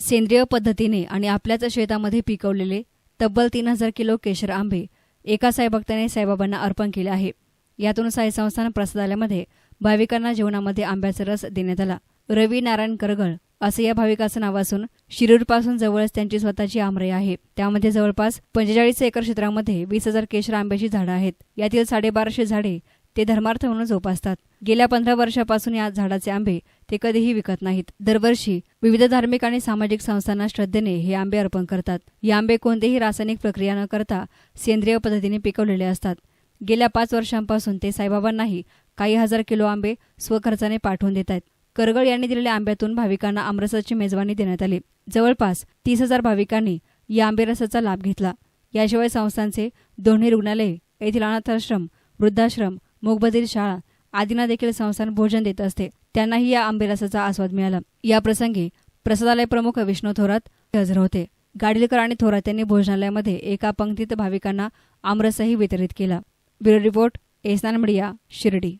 सेंद्रिय पद्धतीने आणि आपल्याच शेतामध्ये पिकवलेले तब्बल तीन हजार किलो केशर आंबे एका साईभक्ताने साईबाबांना अर्पण केले आहे. यातून साई संस्थान प्रसादालयामध्ये भाविकांना जेवणामध्ये आंब्याचा रस देण्यात आला. रवी नारायण करगळ असं या भाविकाचं नाव असून शिरूरपासून जवळच त्यांची स्वतःची आमरे आहे. त्यामध्ये जवळपास पंचेचाळीस एकर क्षेत्रामध्ये वीस हजार केशर आंब्याची झाडं आहेत. यातील साडेबाराशे झाडे ते धर्मार्थ म्हणून जोपासतात. गेल्या पंधरा वर्षापासून या झाडाचे आंबे ते कधीही विकत नाहीत. दरवर्षी विविध धार्मिक आणि सामाजिक संस्थांना श्रद्धेने हे आंबे अर्पण करतात. हे आंबे कोणतेही रासायनिक प्रक्रिया न करता सेंद्रिय पद्धतीने पिकवलेले असतात. गेल्या पाच वर्षांपासून ते साईबाबांनाही काही हजार किलो आंबे स्वखर्चाने पाठवून देत आहेत. करगळ यांनी दिलेल्या आंब्यातून भाविकांना आमरसाची मेजवानी देण्यात आली. जवळपास तीस हजार भाविकांनी या आंबेरसाचा लाभ घेतला. याशिवाय संस्थांचे दोन्ही रुग्णालये येथील अनाथाश्रम वृद्धाश्रम मोगबधीर शाळा आदींना देखील संस्थान भोजन देत असते. त्यांनाही या आंबेरसाचा आस्वाद मिळाला. या प्रसंगी प्रसादालय प्रमुख विष्णू थोरात हजर होते. गाडीलकर आणि थोरात यांनी भोजनालयामध्ये एका पंक्तीत भाविकांना आमरसही वितरित केला. ब्युरो रिपोर्ट एसनान मीडिया शिर्डी.